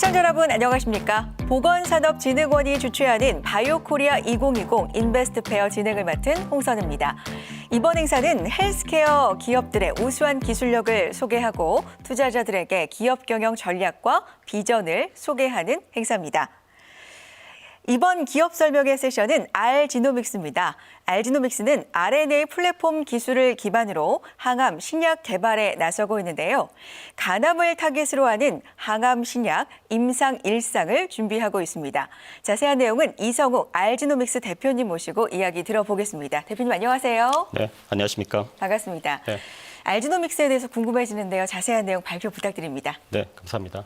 시청자 여러분 안녕하십니까? 보건산업진흥원이 주최하는 바이오코리아 2020 인베스트페어 진행을 맡은 홍선입니다. 이번 행사는 헬스케어 기업들의 우수한 기술력을 소개하고 투자자들에게 기업 경영 전략과 비전을 소개하는 행사입니다. 이번 기업 설명회 세션은 알지노믹스입니다. 알지노믹스는 RNA 플랫폼 기술을 기반으로 항암 신약 개발에 나서고 있는데요. 간암을 타깃으로 하는 항암 신약 임상 일상을 준비하고 있습니다. 자세한 내용은 이성욱 알지노믹스 대표님 모시고 이야기 들어보겠습니다. 대표님 안녕하세요. 네, 안녕하십니까? 반갑습니다. 네. 알지노믹스에 대해서 궁금해지는데요. 자세한 내용 발표 부탁드립니다. 네, 감사합니다.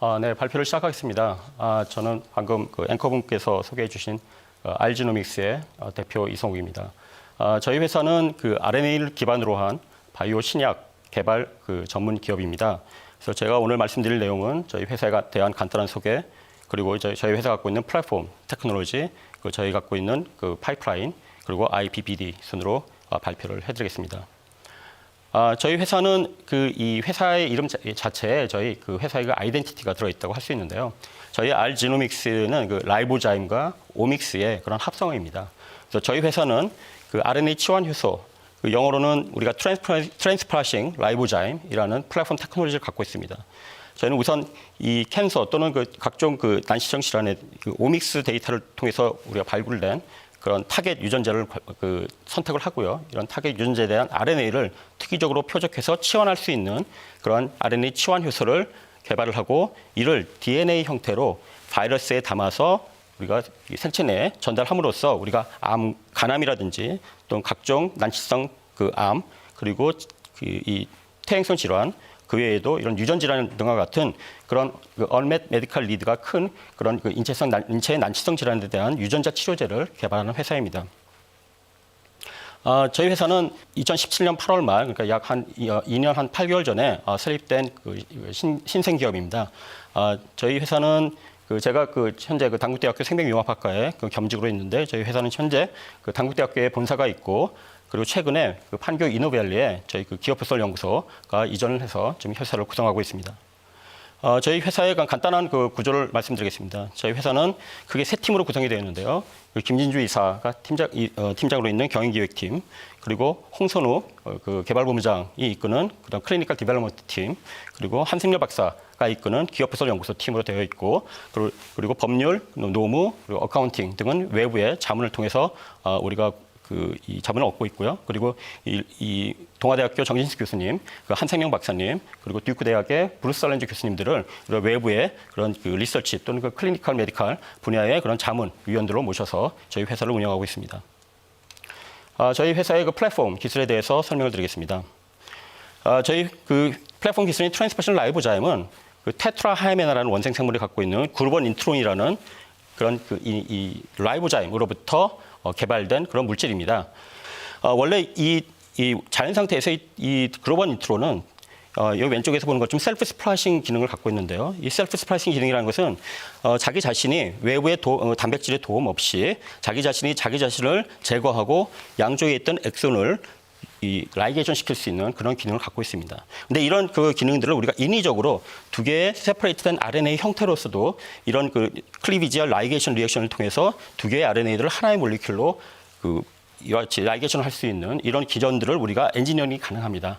아, 네, 발표를 시작하겠습니다. 아, 저는 방금 그 앵커분께서 소개해 주신 어, 알지노믹스의 어, 대표 이성욱입니다. 아, 저희 회사는 그 RNA를 기반으로 한 바이오 신약 개발 그 전문 기업입니다. 그래서 제가 오늘 말씀드릴 내용은 저희 회사에 대한 간단한 소개, 그리고 저희, 저희 회사 갖고 있는 플랫폼, 테크놀로지, 그 저희 갖고 있는 그 파이프라인, 그리고 IPBD 순으로 아, 발표를 해드리겠습니다. 아, 저희 회사는 그 이 회사의 이름 자- 자체에 저희 그 회사의 그 아이덴티티가 들어있다고 할 수 있는데요. 저희 알지노믹스는 그 라이보자임과 오믹스의 그런 합성어입니다. 그래서 저희 회사는 그 RNA 치환 효소, 그 영어로는 우리가 트랜스플라싱 라이보자임이라는 플랫폼 테크놀로지를 갖고 있습니다. 저희는 우선 이 캔서 또는 그 각종 그 난시성 질환의 그 오믹스 데이터를 통해서 우리가 발굴된 그런 타겟 유전자를 과- 그 선택을 하고요. 이런 타겟 유전자에 대한 RNA를 특이적으로 표적해서 치환할 수 있는 그런 RNA 치환 효소를 개발을 하고 이를 DNA 형태로 바이러스에 담아서 우리가 이 생체 내에 전달함으로써 우리가 암, 간암이라든지 또는 각종 난치성 그 암 그리고 그이 퇴행성 질환 그 외에도 이런 유전 질환 등과 같은 그런 그 얼맷 메디컬 리드가 큰 그런 그 인체성 난- 인체의 난치성 질환에 대한 유전자 치료제를 개발하는 회사입니다. 아, 저희 회사는 2017년 8월 말, 그러니까 약 한 2년 한 8개월 전에 아, 설립된 그 신, 신생 기업입니다. 아, 저희 회사는 그 제가 그 현재 그 당국대학교 생명융합학과에 그 겸직으로 있는데 저희 회사는 현재 그 당국대학교에 본사가 있고 그리고 최근에 그 판교 이노밸리에 저희 그 기업부설 연구소가 이전을 해서 지금 회사를 구성하고 있습니다. 어, 저희 회사의 간- 간단한 그 구조를 말씀드리겠습니다. 저희 회사는 크게 세 팀으로 구성이 되어 있는데요. 그 김진주 이사가 팀장, 이, 어, 팀장으로 있는 경영기획팀, 그리고 홍선우 어, 그 개발본부장이 이끄는 그다음 클리니컬 디벨롭먼트 팀, 그리고 한승렬 박사가 이끄는 기업부설 연구소 팀으로 되어 있고, 그리고, 그리고 법률, 노무, 그리고 어카운팅 등은 외부의 자문을 통해서 어, 우리가 그 이 자문을 얻고 있고요. 그리고 이, 이 동아대학교 정진식 교수님, 그 한생명 박사님, 그리고 듀크 대학의 브루스 살렌즈 교수님들을 이런 외부의 그런 그 리서치 또는 그 클리니컬 메디컬 분야의 그런 자문 위원들로 모셔서 저희 회사를 운영하고 있습니다. 아, 저희 회사의 그 플랫폼 기술에 대해서 설명을 드리겠습니다. 아, 저희 그 플랫폼 기술인 트랜스퍼션 라이보자임은 그 테트라하이메나라는 원생 생물이 갖고 있는 그루본 인트론이라는 그런 그 이, 이 라이보자임으로부터 어, 개발된 그런 물질입니다. 어, 원래 이, 이 자연 상태에서 이, 이 그루본 인트론은 어, 여기 왼쪽에서 보는 것좀 셀프 스플라싱 기능을 갖고 있는데요. 이 셀프 스플라싱 기능이라는 것은 어, 자기 자신이 외부의 도, 어, 단백질의 도움 없이 자기 자신이 자기 자신을 제거하고 양쪽에 있던 엑손을 이 라이게이션 시킬 수 있는 그런 기능을 갖고 있습니다. 근데 이런 그 기능들을 우리가 인위적으로 두 개의 세퍼레이트된 RNA 형태로서도 이런 그 클리비지와 라이게이션 리액션을 통해서 두 개의 RNA들을 하나의 몰리큘로 그 이와 같이 라이게이션을 할 수 있는 이런 기전들을 우리가 엔지니어링이 가능합니다.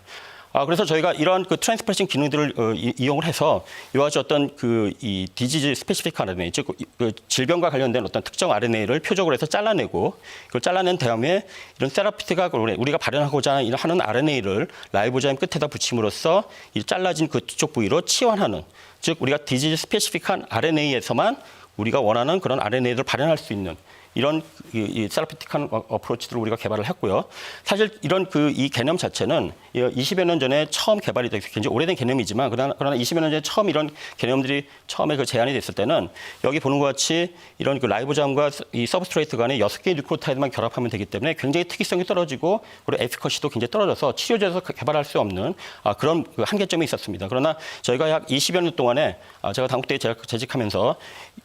아, 그래서 저희가 이러한 그 트랜스퍼싱 기능들을 어, 이, 이용을 해서 이와 같이 어떤 그 이 디지즈 스페시픽 RNA, 즉 그 질병과 관련된 어떤 특정 RNA를 표적으로 해서 잘라내고 그걸 잘라낸 다음에 이런 세라피트가 우리가 발현하고자 하는 RNA를 라이보자임 끝에다 붙임으로써 이 잘라진 그 뒤쪽 부위로 치환하는 즉 우리가 디지즈 스페시픽한 RNA에서만 우리가 원하는 그런 RNA를 발현할 수 있는 이런 이, 이 세라피틱한 어- 어프로치들을 우리가 개발을 했고요. 사실 이런 그 이 개념 자체는 20여 년 전에 처음 개발이 돼서 굉장히 오래된 개념이지만 그러나, 그러나 20여 년 전에 처음 이런 개념들이 처음에 그 제안이 됐을 때는 여기 보는 것 같이 이런 그 라이보잠과 이 서브스트레이트 간에 여섯 개의 뉴크로타이드만 결합하면 되기 때문에 굉장히 특이성이 떨어지고 그리고 에피커시도 굉장히 떨어져서 치료제에서 개발할 수 없는 아, 그런 그 한계점이 있었습니다. 그러나 저희가 약 20여 년 동안에 아, 제가 당국대에 재직- 재직하면서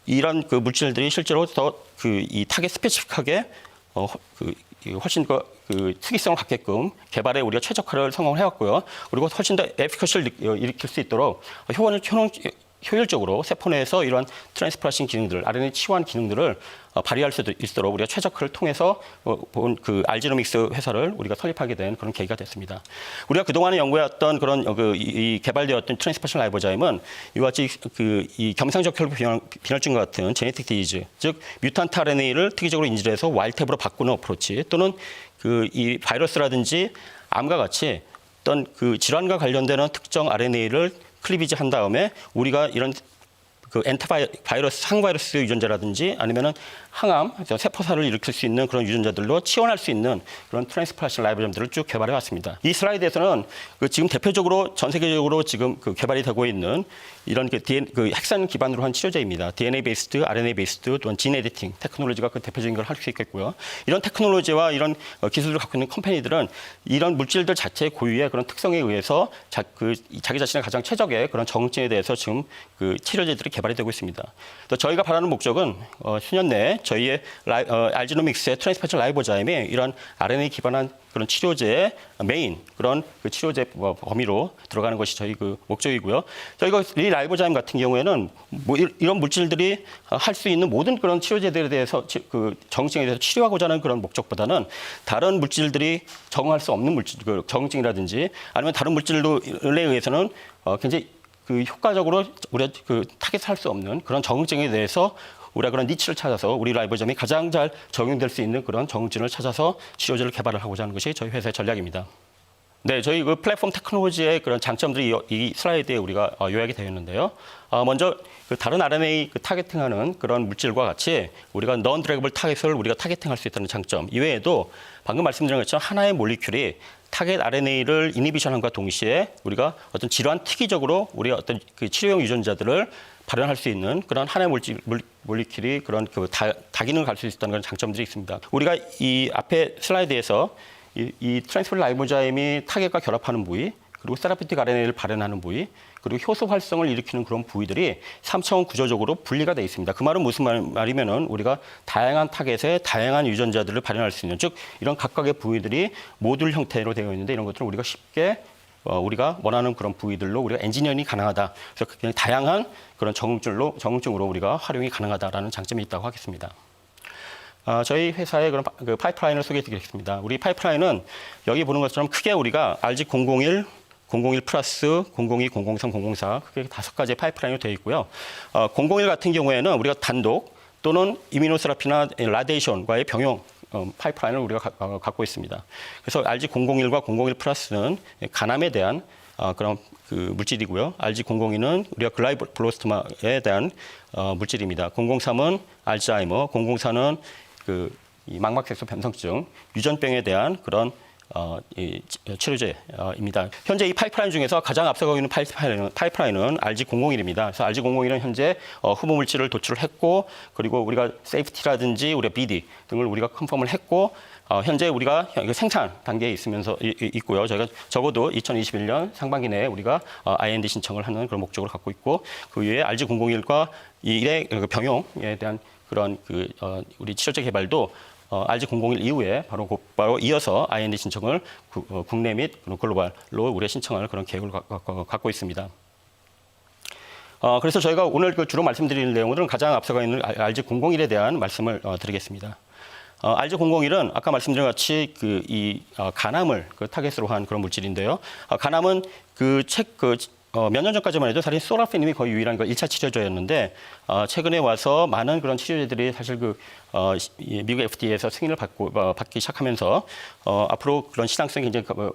이런 그 물질들이 실제로 더그 이 타겟 스페시픽하게 어, 그, 이 훨씬 그, 그 특이성을 갖게끔 개발에 우리가 최적화를 성공을 해왔고요. 그리고 훨씬 더 에피커시를 일- 어, 일으킬 수 있도록 효원을 효능, 효율적으로 세포 내에서 이런 트랜스플라싱 기능들, RNA 치환 기능들을 어, 발휘할 수 있도록 우리가 최적화를 통해서 어, 본그 알지노믹스 회사를 우리가 설립하게 된 그런 계기가 됐습니다. 우리가 그동안에 연구해왔던 그런 어, 그, 이, 이 개발되었던 트랜스퍼션 라이보자임은 이와 같이 그, 이 경상적 혈부 빈혈, 빈혈증과 같은 제네틱 디지즈, 즉 뮤탄트 RNA를 특이적으로 인지해서 와일탭으로 바꾸는 어프로치 또는 그 이 바이러스라든지 암과 같이 어떤 그 질환과 관련되는 특정 RNA를 클리비지 한 다음에 우리가 이런 그 엔타바이러스 항바이러스 유전자라든지 아니면은 항암 세포살을 일으킬 수 있는 그런 유전자들로 치환할 수 있는 그런 트랜스플라션 라이브점들을 쭉 개발해 왔습니다. 이 슬라이드에서는 그 지금 대표적으로 전 세계적으로 지금 그 개발이 되고 있는 이런 그, DNA, 그 핵산 기반으로 한 치료제입니다. DNA 베이스드, RNA 베이스드 또는 진 에디팅 테크놀로지가 그 대표적인 걸 할 수 있겠고요. 이런 테크놀로지와 이런 어, 기술을 갖고 있는 컴퍼니들은 이런 물질들 자체의 고유의 그런 특성에 의해서 자, 그 자기 자신의 가장 최적의 그런 정증에 대해서 지금 그 치료제들이 개발이 되고 있습니다. 또 저희가 바라는 목적은 어, 수년 내에 저희의 라이, 어, 알지노믹스의 트랜스퍼션 라이보자임이 이런 RNA 기반한 그런 치료제의 메인 그런 그 치료제 뭐 범위로 들어가는 것이 저희 그 목적이고요. 저희가 이 라이보자임 같은 경우에는 뭐 이- 이런 물질들이 할 수 있는 모든 그런 치료제들에 대해서 치- 그 정증에 대해서 치료하고자 하는 그런 목적보다는 다른 물질들이 적응할 수 없는 물질, 그 정증이라든지 아니면 다른 물질들에 의해서는 어, 굉장히 그 효과적으로 우리가 그 타겟할 수 없는 그런 적응증에 대해서 우리가 그런 니치를 찾아서 우리 라이보점이 가장 잘 적용될 수 있는 그런 적응증을 찾아서 치료제를 개발을 하고자 하는 것이 저희 회사의 전략입니다. 네, 저희 그 플랫폼 테크놀로지의 그런 장점들이 이- 이 슬라이드에 우리가 어, 요약이 되어 있는데요. 어, 먼저 그 다른 RNA 그 타겟팅하는 그런 물질과 같이 우리가 non 드래그블 타겟을 우리가 타겟팅할 수 있다는 장점. 이외에도 방금 말씀드린 것처럼 하나의 몰리큘이 타겟 RNA를 이니비션함과 동시에 우리가 어떤 질환 특이적으로 우리가 어떤 그 치료용 유전자들을 발현할 수 있는 그런 하나의 물질, 물, 몰리큘이 그런 그 다, 다기능을 갈 수 있다는 그런 장점들이 있습니다. 우리가 이 앞에 슬라이드에서 이, 이 트랜스fer 라이보자임이 타겟과 결합하는 부위, 그리고 세라피틱 RNA를 발현하는 부위, 그리고 효소 활성을 일으키는 그런 부위들이 3차원 구조적으로 분리가 되어 있습니다. 그 말은 무슨 말, 말이면은 우리가 다양한 타겟에 다양한 유전자들을 발현할 수 있는, 즉 이런 각각의 부위들이 모듈 형태로 되어 있는데 이런 것들을 우리가 쉽게 어, 우리가 원하는 그런 부위들로 우리가 엔지니어링이 가능하다. 그래서 굉장히 다양한 그런 적응증으로 적응증으로 우리가 활용이 가능하다라는 장점이 있다고 하겠습니다. 아, 저희 회사의 그런 파, 그 파이프라인을 소개해드리겠습니다. 우리 파이프라인은 여기 보는 것처럼 크게 우리가 RG001 001 플러스 002, 003, 004 크게 다섯 가지의 파이프라인으로 되어 있고요. 어, 001 같은 경우에는 우리가 단독 또는 이미노세라피나 라데이션과의 병용 어, 파이프라인을 우리가 가, 어, 갖고 있습니다. 그래서 RG001과 001 플러스는 간암에 대한 어, 그런 그 물질이고요. RG002는 우리가 글라이블로스토마에 대한 어, 물질입니다. 003은 알츠하이머, 004는 그이 망막색소 변성증, 유전병에 대한 그런 어, 이 치- 치료제입니다. 현재 이 파이프라인 중에서 가장 앞서가고 있는 파이프라인은, 파이프라인은 RG001입니다. 그래서 RG001은 현재 어, 후보 물질을 도출을 했고, 그리고 우리가 세이프티라든지 우리가 BD 등을 우리가 컨펌을 했고, 어, 현재 우리가 생산 단계에 있으면서 이- 이- 있고요. 저희가 적어도 2021년 상반기 내에 우리가 어, IND 신청을 하는 그런 목적을 갖고 있고, 그 외에 RG001과 이의 그 병용에 대한 그런 그 어, 우리 치료제 개발도 어, RG001 이후에 바로 곧바로 이어서 IND 신청을 구- 어, 국내 및 글로벌로 우리가 신청할 그런 계획을 갖고 있습니다. 어, 그래서 저희가 오늘 그 주로 말씀드리는 내용들은 가장 앞서가 있는 RG001에 대한 말씀을 어, 드리겠습니다. 어, RG001은 아까 말씀드린 것 같이 그 이 어, 간암을 그 타겟으로 한 그런 물질인데요. 어, 간암은 그 책그 어, 몇 년 전까지만 해도 사실 소라피님이 거의 유일한 그 1차 치료제였는데 어, 최근에 와서 많은 그런 치료제들이 사실 그 어, 미국 FDA에서 승인을 받고 어, 받기 시작하면서 어, 앞으로 그런 시장성이 굉장히 어,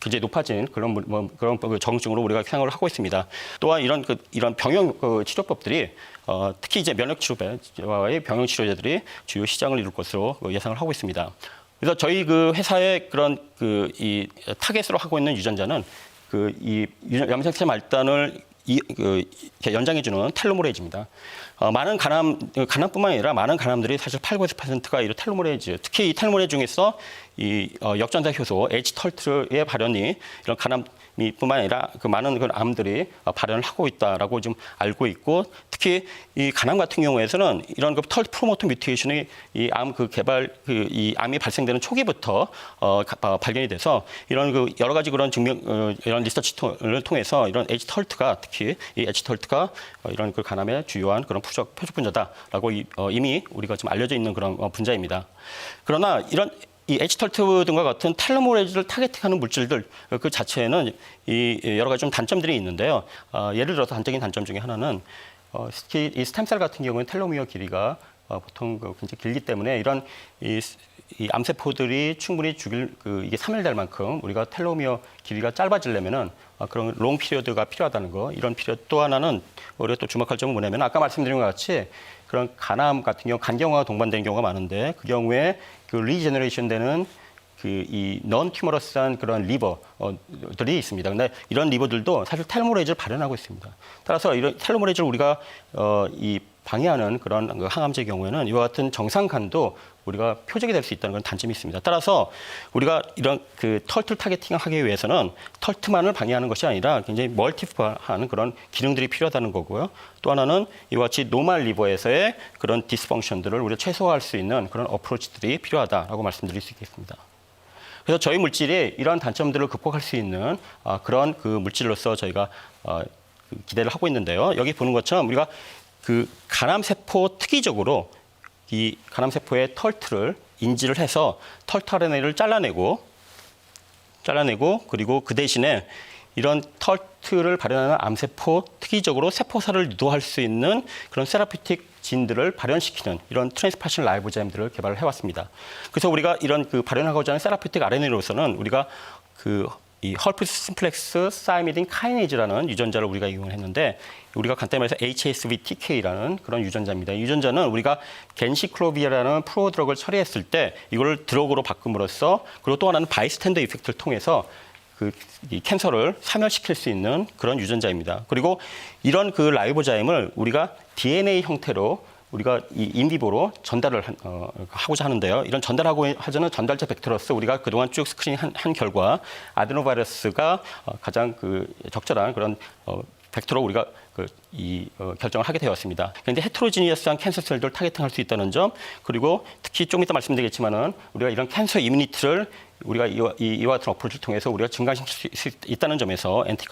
굉장히 높아진 그런 물- 뭐, 그런 그 정증으로 우리가 생각을 하고 있습니다. 또한 이런 그 이런 병용 그 치료법들이 어, 특히 이제 면역 치료제와의 병용 치료제들이 주요 시장을 이룰 것으로 그 예상을 하고 있습니다. 그래서 저희 그 회사의 그런 그 이 타겟으로 하고 있는 유전자는 그 이 염색체 말단을 이, 그, 연장해주는 텔로모레이즈입니다. 어, 많은 간암, 간암뿐만 아니라 많은 간암들이 사실 8, 90%가 이 텔로모레이즈, 특히 이 텔로모레이즈 중에서 이 어, 역전자 효소 H 털트의 발현이 이런 간암 뿐만 아니라 그 많은 그 암들이 어, 발현을 하고 있다라고 좀 알고 있고 특히 이 간암 같은 경우에서는 이런 그 털 프로모터 뮤테이션이 이 암 그 개발 그 이 암이 발생되는 초기부터 어, 가- 어, 발견이 돼서 이런 그 여러 가지 그런 증명 어, 이런 리서치를 통해서 이런 H 털트가 특히 이 H 털트가 어, 이런 그 간암의 주요한 그런 표적 표적 분자다라고 이, 어, 이미 우리가 좀 알려져 있는 그런 어, 분자입니다. 그러나 이런 이 H털트 등과 같은 텔로모레이즈를 타겟팅하는 물질들 어, 그 자체에는 이 여러 가지 좀 단점들이 있는데요. 어, 예를 들어서 단적인 단점 중에 하나는 어, 특히 이 스템셀 같은 경우는 텔로미어 길이가 어, 보통 그 굉장히 길기 때문에 이런 이, 스- 이 암세포들이 충분히 죽일 그 이게 3일 될 만큼 우리가 텔로미어 길이가 짧아지려면은 어, 그런 롱 피리어드가 필요하다는 거 이런 피리어드 또 하나는 우리가 또 주목할 점은 뭐냐면 아까 말씀드린 것 같이 그런 간암 같은 경우 간경화가 동반되는 경우가 많은데 그 경우에 그 리제너레이션 되는 그이 non 튜머러스한 그런 리버들이 있습니다. 근데 이런 리버들도 사실 텔모레이즈를 발현하고 있습니다. 따라서 이런 텔모레이즈를 우리가 어이 방해하는 그런 그 항암제의 경우에는 이와 같은 정상간도 우리가 표적이 될 수 있다는 그런 단점이 있습니다. 따라서 우리가 이런 그 털트 타겟팅을 하기 위해서는 털트만을 방해하는 것이 아니라 굉장히 멀티플한 그런 기능들이 필요하다는 거고요. 또 하나는 이와 같이 노말 리버에서의 그런 디스펑션들을 우리가 최소화할 수 있는 그런 어프로치들이 필요하다라고 말씀드릴 수 있겠습니다. 그래서 저희 물질이 이러한 단점들을 극복할 수 있는 아, 그런 그 물질로서 저희가 어, 그 기대를 하고 있는데요. 여기 보는 것처럼 우리가 그 간암세포 특이적으로 이 간암세포의 털트를 인지를 해서 RNA를 잘라내고 잘라내고 그리고 그 대신에 이런 털트를 발현하는 암세포 특이적으로 세포사를 유도할 수 있는 그런 세라피틱 진들을 발현시키는 이런 트랜스파션 라이보자임들을 개발을 해왔습니다. 그래서 우리가 이런 그 발현하고자 하는 세라피틱 RNA로서는 우리가 그 이 헐피스 심플렉스 사이미딘 카이네이즈라는 유전자를 우리가 이용을 했는데 우리가 간단히 말해서 HSV-TK라는 그런 유전자입니다. 이 유전자는 우리가 겐시클로비아라는 프로 드럭을 처리했을 때 이걸 드럭으로 바꿈으로써 그리고 또 하나는 바이스탠더 이펙트를 통해서 그 이 캔서를 사멸시킬 수 있는 그런 유전자입니다. 그리고 이런 그 라이보자임을 우리가 DNA 형태로 우리가 이 인비보로 전달을 한- 어, 하고자 하는데요. 이런 전달하고 하자는 전달자 벡터로서 우리가 그동안 쭉 스크린 한 한 결과 아데노바이러스가 어, 가장 그 적절한 그런 어, 벡터로 우리가 그 이 어, 결정을 하게 되었습니다. 그런데 헤트로지니어스한 캔서 셀들을 타겟팅할 수 있다는 점, 그리고 특히 좀 이따 말씀드리겠지만은 우리가 이런 캔서 이뮤니티를 우리가 이와, 이- 이와 같은 어프로치를 통해서 우리가 증가시킬 수 있- 있다는 점에서 엔티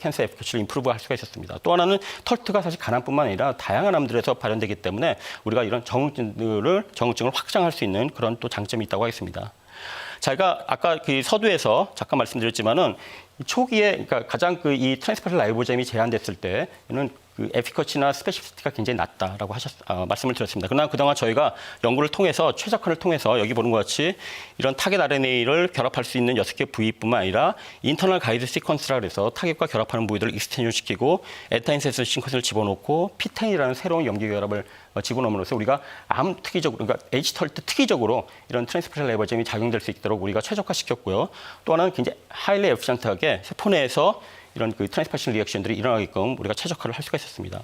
캔서 에피커시를 임프루브할 수가 있었습니다. 또 하나는 털트가 사실 간암뿐만 아니라 다양한 암들에서 발현되기 때문에 우리가 이런 정후증들을 정후증을 확장할 수 있는 그런 또 장점이 있다고 하겠습니다. 제가 아까 그 서두에서 잠깐 말씀드렸지만은 이 초기에 그러니까 가장 그 이 트랜스퍼럴 라이보잼이 제한됐을 때는 그 에피커치나 스페시피티가 굉장히 낮다라고 하셨 아, 말씀을 드렸습니다. 그러나 그동안 저희가 연구를 통해서 최적화를 통해서 여기 보는 것 같이 이런 타겟 RNA를 결합할 수 있는 여섯 개 부위뿐만 아니라 인터널 가이드 시퀀스라 그래서 타겟과 결합하는 부위들을 익스텐션 시키고 에타인세스 싱커스를 집어넣고 피텐이라는 새로운 염기 결합을 어, 집어넣음으로써 우리가 암 특이적으로 그러니까 H털트 특이적으로 이런 트랜스퍼럴 레버잼이 작용될 수 있도록 우리가 최적화시켰고요. 또 하나는 굉장히 하일리 에피션트하게 세포 내에서 이런 그 트랜스퍼션 리액션들이 일어나게끔 우리가 최적화를 할 수가 있었습니다.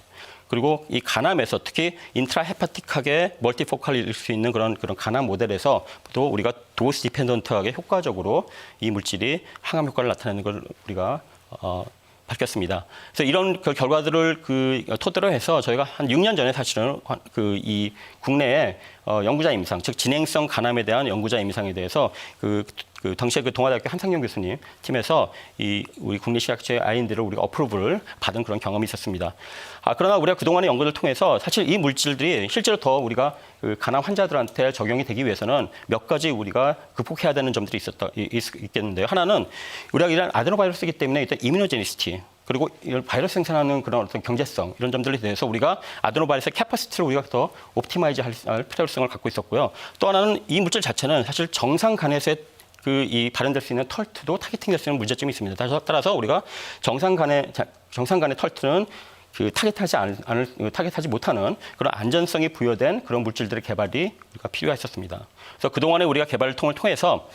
그리고 이 간암에서 특히 인트라 헤파틱하게 멀티포칼일 수 있는 그런 그런 간암 모델에서 또 우리가 도스 디펜던트하게 효과적으로 이 물질이 항암 효과를 나타내는 걸 우리가 어, 밝혔습니다. 그래서 이런 그 결과들을 그 토대로 해서 저희가 한 6년 전에 사실은 그 이 국내에 어, 연구자 임상, 즉 진행성 간암에 대한 연구자 임상에 대해서 그, 그 당시에 그 동아대학교 한상용 교수님 팀에서 이 우리 국내 시약제 아인들을 우리가 어프로브를 받은 그런 경험이 있었습니다. 아 그러나 우리가 그 동안의 연구를 통해서 사실 이 물질들이 실제로 더 우리가 그 간암 환자들한테 적용이 되기 위해서는 몇 가지 우리가 극복해야 되는 점들이 있었다 이- 있, 있겠는데요. 하나는 우리가 이런 아데노바이러스이기 때문에 일단 이뮤노제니시티 그리고 이런 바이러스 생산하는 그런 어떤 경제성 이런 점들에 대해서 우리가 아데노바이러스 캐퍼시티를 우리가 더 옵티마이즈 할 필요성을 갖고 있었고요. 또 하나는 이 물질 자체는 사실 정상 간에서의 그 이 발현될 수 있는 털트도 타겟팅될 수 있는 문제점이 있습니다. 따라서, 우리가 정상 간의 자- 정상 간의 털트는 그 타겟하지 않을, 않을 타겟하지 못하는 그런 안전성이 부여된 그런 물질들의 개발이 우리가 필요했었습니다. 그래서 그 동안에 우리가 개발 통을 통해서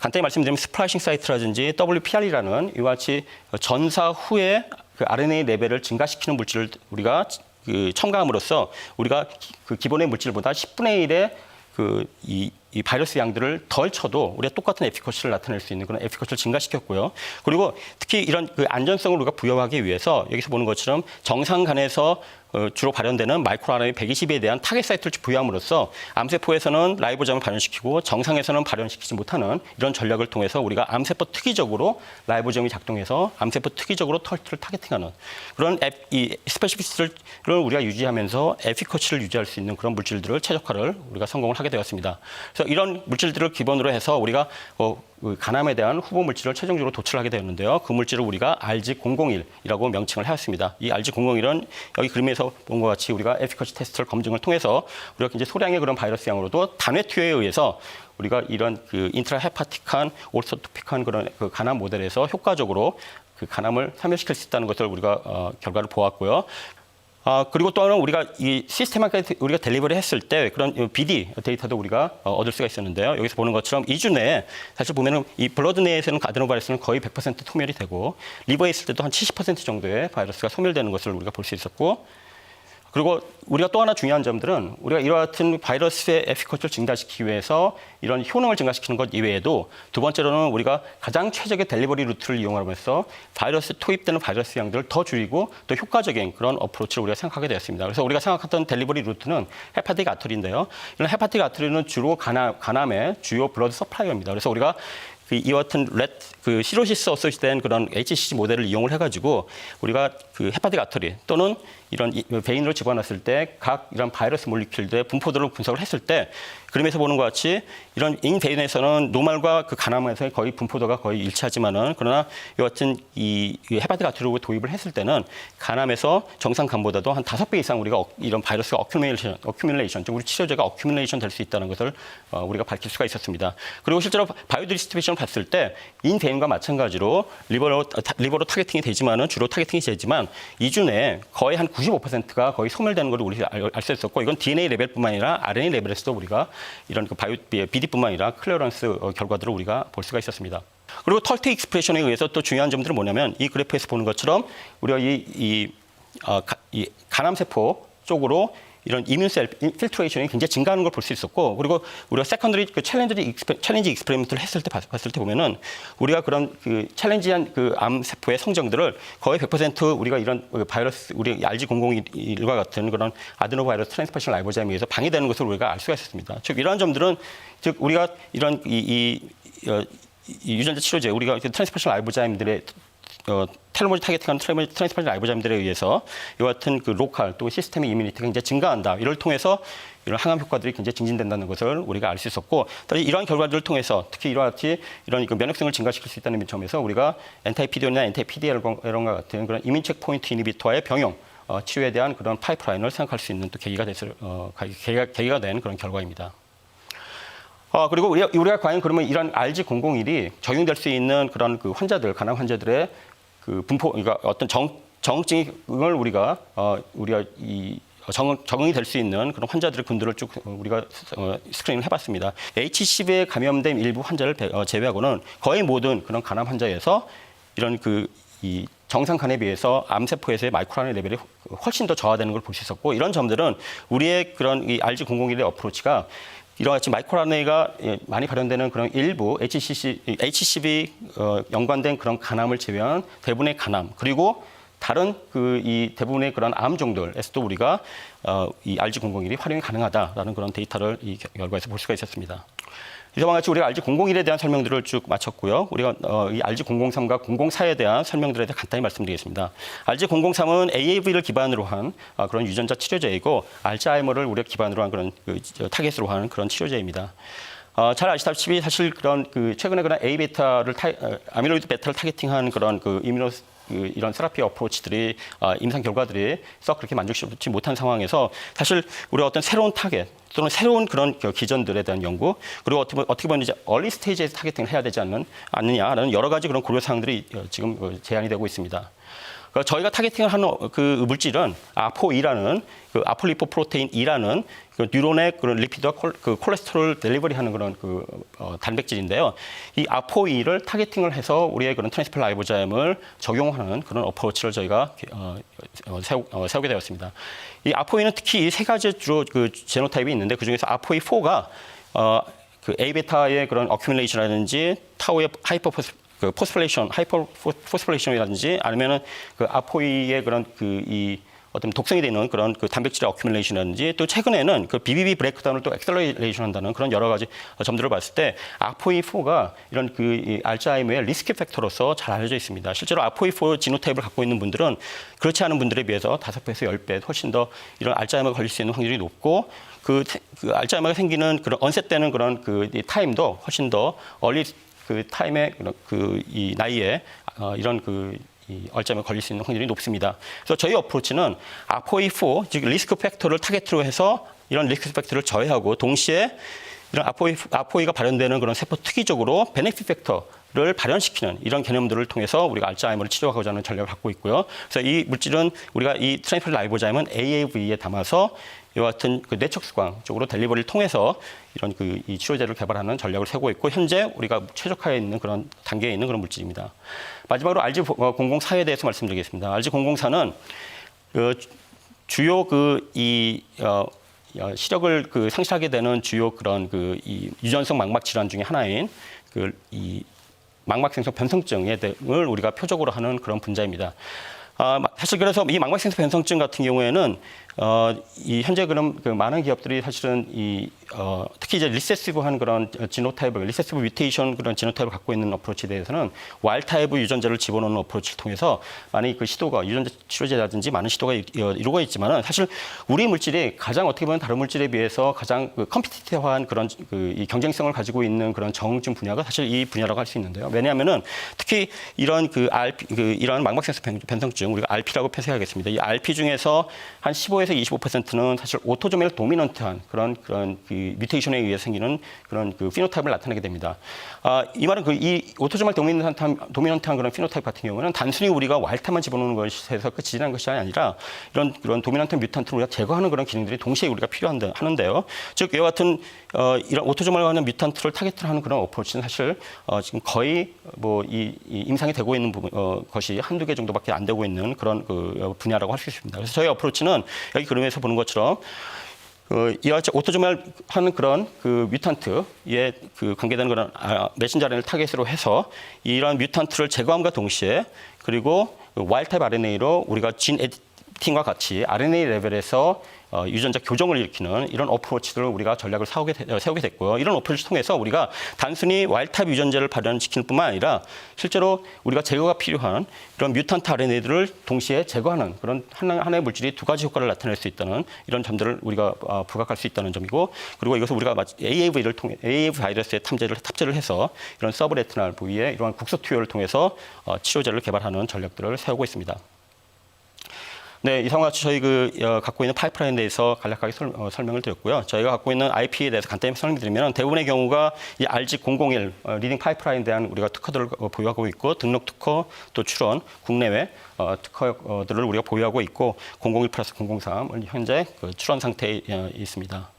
간단히 말씀드리면 스플라이싱 사이트라든지 WPR이라는 이와 같이 전사 후에 그 RNA 레벨을 증가시키는 물질을 우리가 그 첨가함으로써 우리가 기- 그 기본의 물질보다 10분의 1의 그이 이 바이러스 양들을 덜 쳐도 우리가 똑같은 에피커시를 나타낼 수 있는 그런 에피커시를 증가시켰고요. 그리고 특히 이런 그 안전성을 우리가 부여하기 위해서 여기서 보는 것처럼 정상 간에서 어, 주로 발현되는 마이크로RNA 120에 대한 타겟 사이트를 부여함으로써 암세포에서는 라이보잠을 발현시키고 정상에서는 발현시키지 못하는 이런 전략을 통해서 우리가 암세포 특이적으로 라이보점이 작동해서 암세포 특이적으로 털트를 타겟팅하는 그런 앱, 이 스페시피스를 우리가 유지하면서 에피커치를 유지할 수 있는 그런 물질들을 최적화를 우리가 성공을 하게 되었습니다. 그래서 이런 물질들을 기본으로 해서 우리가 어, 그 간암에 대한 후보 물질을 최종적으로 도출하게 되었는데요. 그 물질을 우리가 RG001이라고 명칭을 하였습니다. 이 RG001은 여기 그림에서 본 것 같이 우리가 에피커시 테스트를 검증을 통해서 우리가 이제 소량의 그런 바이러스 양으로도 단회 투여에 의해서 우리가 이런 그 인트라 헤파틱한 올소토픽한 그런 그 간암 모델에서 효과적으로 그 간암을 사멸시킬 수 있다는 것을 우리가 어, 결과를 보았고요. 아, 그리고 또 하나 우리가 이 시스템하게 우리가 델리버리 했을 때 그런 BD 데이터도 우리가 어, 얻을 수가 있었는데요. 여기서 보는 것처럼 2주 내에 사실 보면은 이 블러드 내에서는 아데노바이러스는 거의 100% 소멸이 되고 리버에 있을 때도 한 70% 정도의 바이러스가 소멸되는 것을 우리가 볼 수 있었고 그리고 우리가 또 하나 중요한 점들은 우리가 이와 같은 바이러스의 에피커치를 증가시키기 위해서 이런 효능을 증가시키는 것 이외에도 두 번째로는 우리가 가장 최적의 델리버리 루트를 이용하면서 바이러스 투입되는 바이러스 양들을 더 줄이고 또 효과적인 그런 어프로치를 우리가 생각하게 되었습니다. 그래서 우리가 생각했던 델리버리 루트는 헤파틱 아터리인데요. 이런 헤파틱 아터리는 주로 간암, 간암의 주요 블러드 서플라이어입니다. 그래서 우리가 그 이와 같은 렛, 그 시로시스 어소시된 그런 HCC 모델을 이용을 해가지고 우리가 그 헤파틱 아터리 또는 이런 이- 베인으로 집어넣었을 때 각 이런 바이러스 몰리큘들의 분포도를 분석을 했을 때 그림에서 보는 것 같이 이런 인 베인에서는 노말과 그 간암에서의 거의 분포도가 거의 일치하지만은 그러나 같은 이, 이 헤파틱 아터리로 도입을 했을 때는 간암에서 정상 간보다도 한 다섯 배 이상 우리가 어- 이런 바이러스 어큐뮬레이션, 어큐뮬레이션, 즉 우리 치료제가 어큐뮬레이션 될 수 있다는 것을 어, 우리가 밝힐 수가 있었습니다. 그리고 실제로 바이오 디스트리뷰션을 봤을 때 인 베인과 마찬가지로 리버로 타- 리버로 타겟팅이 되지만은 주로 타겟팅이 되지만 이주 내에 거의 한 95%가 거의 소멸되는 걸 우리 알 수 있었고 이건 DNA 레벨뿐만 아니라 RNA 레벨에서도 우리가 이런 그 바이오 BD뿐만 아니라 클리어런스 어, 결과들을 우리가 볼 수가 있었습니다. 그리고 털트 익스프레션에 의해서 또 중요한 점들은 뭐냐면 이 그래프에서 보는 것처럼 우리가 이, 이, 어, 가- 이 간암세포 쪽으로 이런 이뮨셀 필트레이션이 굉장히 증가하는 걸 볼 수 있었고 그리고 우리가 세컨더리 그 챌린지 익스페, 챌린지 익스페리먼트를 했을 때 봤- 봤을 때 보면은 우리가 그런 그 챌린지한 그 암 세포의 성정들을 거의 100% 우리가 이런 그 바이러스 우리 RG001과 같은 그런 아드노 바이러스 트랜스퍼션 라이보자임에 의해서 방해되는 것을 우리가 알 수가 있었습니다. 즉 이러한 점들은 즉 우리가 이런 이, 이, 어, 이 유전자 치료제 우리가 트랜스퍼션 라이보자임들의 어, 텔로머지 타겟팅하는 트레- 트랜스퍼션 라이보자임들에 의해서 이와 같은 그 로컬 또 시스템의 이뮤니티가 굉장히 증가한다. 이를 통해서 이런 항암 효과들이 굉장히 증진된다는 것을 우리가 알 수 있었고 또 이러한 결과들을 통해서 특히 이와 같이 이런 그 면역성을 증가시킬 수 있다는 점에서 우리가 엔타이 피디온이나 엔타이 피디엘과 같은 그런 이민 체크포인트 이니비터의 병용 어, 치료에 대한 그런 파이프라인을 생각할 수 있는 또 계기가 됐을 어, 계기가, 계기가 된 그런 결과입니다. 어, 그리고 우리가, 우리가 과연 그러면 이런 RG001이 적용될 수 있는 그런 그 환자들, 간암 환자들의 그 분포, 그러니까 어떤 정, 정증을 우리가, 어, 우리가 이 정, 적응이 될 수 있는 그런 환자들의 군들을 쭉 우리가 어, 스크린을 해봤습니다. HCV에 감염된 일부 환자를 배- 어, 제외하고는 거의 모든 그런 간암 환자에서 이런 그 이 정상 간에 비해서 암세포에서의 마이크로RNA 레벨이 훨씬 더 저하되는 걸 볼 수 있었고 이런 점들은 우리의 그런 이 RG001의 어프로치가 이와 같이 마이크로RNA가 예, 많이 발현되는 그런 일부 HCC, HCV 어, 연관된 그런 간암을 제외한 대부분의 간암 그리고 다른 그 이 대부분의 그런 암 종들에서도 우리가 어, 이 RG001이 활용이 가능하다라는 그런 데이터를 이 결- 결과에서 볼 수가 있었습니다. 이와 같이 우리가 RG001에 대한 설명들을 쭉 마쳤고요. 우리가 어, 이 RG003과 004에 대한 설명들에 대해 간단히 말씀드리겠습니다. RG003은 AAV를 기반으로 한 아, 그런 유전자 치료제이고 알츠하이머를 우리가 기반으로 한 그런 그, 저, 타겟으로 하는 그런 치료제입니다. 어, 잘 아시다시피 사실 그런 그 최근에 그런 A 베타를 타, 어, 아미로이드 베타를 타겟팅한 그런 그 이뮤노 그 이런 세라피 어프로치들이 아, 임상 결과들이 썩 그렇게 만족스럽지 못한 상황에서 사실 우리가 어떤 새로운 타겟 또는 새로운 그런 그 기전들에 대한 연구 그리고 어떻게, 보- 어떻게 보면 이제 얼리 스테이지에서 타겟팅을 해야 되지 않는 않느냐라는 여러 가지 그런 고려 사항들이 어, 지금 어, 제안이 되고 있습니다. 그러니까 저희가 타겟팅을 하는 어, 그 물질은 아포2라는 그 아폴리포 프로테인 2라는 그 뉴런의 그런 리피드와 콜, 그 콜레스테롤 델리버리하는 그런 그 어, 단백질인데요. 이 아포2를 타겟팅을 해서 우리의 그런 트랜스펠 라이보자임을 적용하는 그런 어프로치를 저희가 어, 어, 세우, 어, 세우게 되었습니다. 이 아포2는 특히 이 세 가지 주로 그 제노타입이 있는데 그 중에서 아포이 4가 어, 그 A베타의 그런 어큐뮬레이션이라든지 타우의 하이퍼 그 포스플레이션, 하이퍼 포스플레이션이라든지 아니면은 그 아포이의 그런 그 이 어떤 독성이 되는 그런 그 단백질의 어큐뮬레이션이라든지 또 최근에는 그 BBB 브레이크다운을 또 엑셀러레이션 한다는 그런 여러 가지 점들을 봤을 때 아포이4가 이런 그이 알츠하이머의 리스크 팩터로서 잘 알려져 있습니다. 실제로 아포이4 지노타입을 갖고 있는 분들은 그렇지 않은 분들에 비해서 다섯 배에서 열 배 훨씬 더 이런 알츠하이머가 걸릴 수 있는 확률이 높고 그, 태- 그 알츠하이머가 생기는 그런 언셋되는 그런 그이 타임도 훨씬 더 얼리 그 타임의 그이 나이에 어, 이런 그이 얼자에 걸릴 수 있는 확률이 높습니다. 그래서 저희 어프로치는 아포이4, 즉 리스크 팩터를 타겟으로 해서 이런 리스크 팩터를 저해하고 동시에 이런 아포이, 아포이가 발현되는 그런 세포 특이적으로 베네핏 팩터 를 발현시키는 이런 개념들을 통해서 우리가 알츠하이머를 치료하고자 하는 전략을 갖고 있고요. 그래서 이 물질은 우리가 이 트라이플 라이보자임은 AAV에 담아서 이와 같은 그 뇌척 수광 쪽으로 델리버리를 통해서 이런 그 이 치료제를 개발하는 전략을 세우고 있고 현재 우리가 최적화해 있는 그런 단계에 있는 그런 물질입니다. 마지막으로 RG004에 대해서 말씀드리겠습니다. RG004는 그 주요 그이 어, 어, 시력을 그 상실하게 되는 주요 그런 그 이 유전성 망막 질환 중에 하나인 그이 망막생성 변성증에 대응을 우리가 표적으로 하는 그런 분자입니다. 아, 마- 사실 그래서 이 망막생성 변성증 같은 경우에는 어, 이 현재 그런 그 많은 기업들이 사실은 이 어, 특히 이제 리세시브 한 그런 지노타입을 리세시브 뮤테이션 그런 지노타입을 갖고 있는 어프로치에 대해서는 와일타입 유전자를 집어넣는 어프로치를 통해서 많이 그 시도가 유전자 치료제라든지 많은 시도가 이- 어, 이루어지고 있지만은 사실 우리 물질이 가장 어떻게 보면 다른 물질에 비해서 가장 그 컴피티티브한 그런 그 이 경쟁성을 가지고 있는 그런 정증 분야가 사실 이 분야라고 할 수 있는데요. 왜냐하면은 특히 이런 그 RP 그 이런 망막생성 변- 변성증 우리가 RP라고 표시하겠습니다. 이 RP 중에서 한 15에서 25%는 사실 오토조멜 도미넌트한 그런 그런 그 뮤테이션에 의해 생기는 그런 그 피노타입을 나타내게 됩니다. 아, 이 말은 그 이 오토조멜 도미넌트한 도미넌트한 그런 피노타입 같은 경우는 단순히 우리가 와일타만 집어넣는 것에서 끝이라는 것이 아니라 이런 그런 도미넌트 뮤탄트를 우리가 제거하는 그런 기능들이 동시에 우리가 필요한데 하는데요. 즉 이와 같은 어, 이런 오토조멜하는 뮤탄트를 타겟을 하는 그런 어프로치는 사실 어, 지금 거의 뭐이 임상이 되고 있는 부분 어, 것이 한두 개 정도밖에 안 되고 있는 그런 그 어, 분야라고 할 수 있습니다. 그래서 저희 어프로치는 여기 그림에서 보는 것처럼 그 이와 같이 오토조멜 하는 그런 그 뮤탄트에 그 관계되는 그런 아, 메신저 RNA를 타겟으로 해서 이런 뮤탄트를 제거함과 동시에 그리고 그 와일드타입 RNA로 우리가 진 에디팅과 같이 RNA 레벨에서 어, 유전자 교정을 일으키는 이런 어프로치들을 우리가 전략을 세우게, 되- 어, 세우게 됐고요. 이런 어프로치를 통해서 우리가 단순히 와일드타입 유전자를 발현시키는 뿐만 아니라 실제로 우리가 제거가 필요한 이런 뮤탄트 RNA들을 동시에 제거하는 그런 하나, 하나의 물질이 두 가지 효과를 나타낼 수 있다는 이런 점들을 우리가 어, 부각할 수 있다는 점이고 그리고 이것을 우리가 AAV를 통해 AAV 바이러스의 탑재를 탑재를 해서 이런 서브레티날 부위에 이러한 국소 투여를 통해서 어, 치료제를 개발하는 전략들을 세우고 있습니다. 네, 이상과 같이 저희 그 어, 갖고 있는 파이프라인에 대해서 간략하게 설, 명을 드렸고요. 저희가 갖고 있는 IP에 대해서 간단히 설명드리면 대부분의 경우가 이 RG001 어, 리딩 파이프라인에 대한 우리가 특허들을 어, 보유하고 있고 등록 특허 또 출원 국내외 어, 특허들을 우리가 보유하고 있고 001 플러스 003을 현재 그 출원 상태에 어, 있습니다.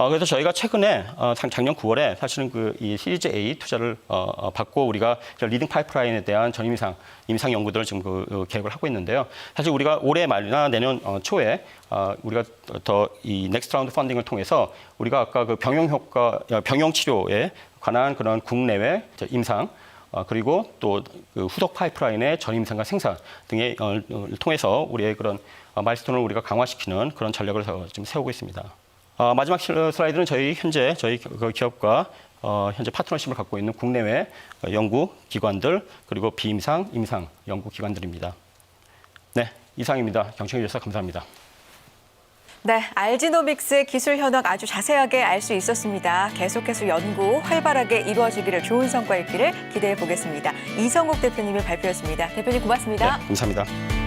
어, 그래서 저희가 최근에 어, 작- 작년 9월에 사실은 그 이 시리즈 A 투자를 어, 어, 받고 우리가 저 리딩 파이프라인에 대한 전 임상 임상 연구들을 지금 그, 어, 계획을 하고 있는데요. 사실 우리가 올해 말이나 내년 어, 초에 어, 우리가 더 이 넥스트 라운드 펀딩을 통해서 우리가 아까 그 병용 효과 어, 병용 치료에 관한 그런 국내외 저 임상 어, 그리고 또 그 후속 파이프라인의 전임상과 생산 등의 어, 어, 통해서 우리의 그런 어, 마일스톤을 우리가 강화시키는 그런 전략을 서- 지금 세우고 있습니다. 어, 마지막 슬- 슬라이드는 저희 현재 저희 기- 그 기업과 어, 현재 파트너십을 갖고 있는 국내외 어, 연구 기관들 그리고 비임상, 임상 연구 기관들입니다. 네, 이상입니다. 경청해 주셔서 감사합니다. 네, 알지노믹스의 기술 현황 아주 자세하게 알 수 있었습니다. 계속해서 연구 활발하게 이루어지기를 좋은 성과 있기를 기대해 보겠습니다. 이성욱 대표님의 발표였습니다. 대표님 고맙습니다. 네, 감사합니다.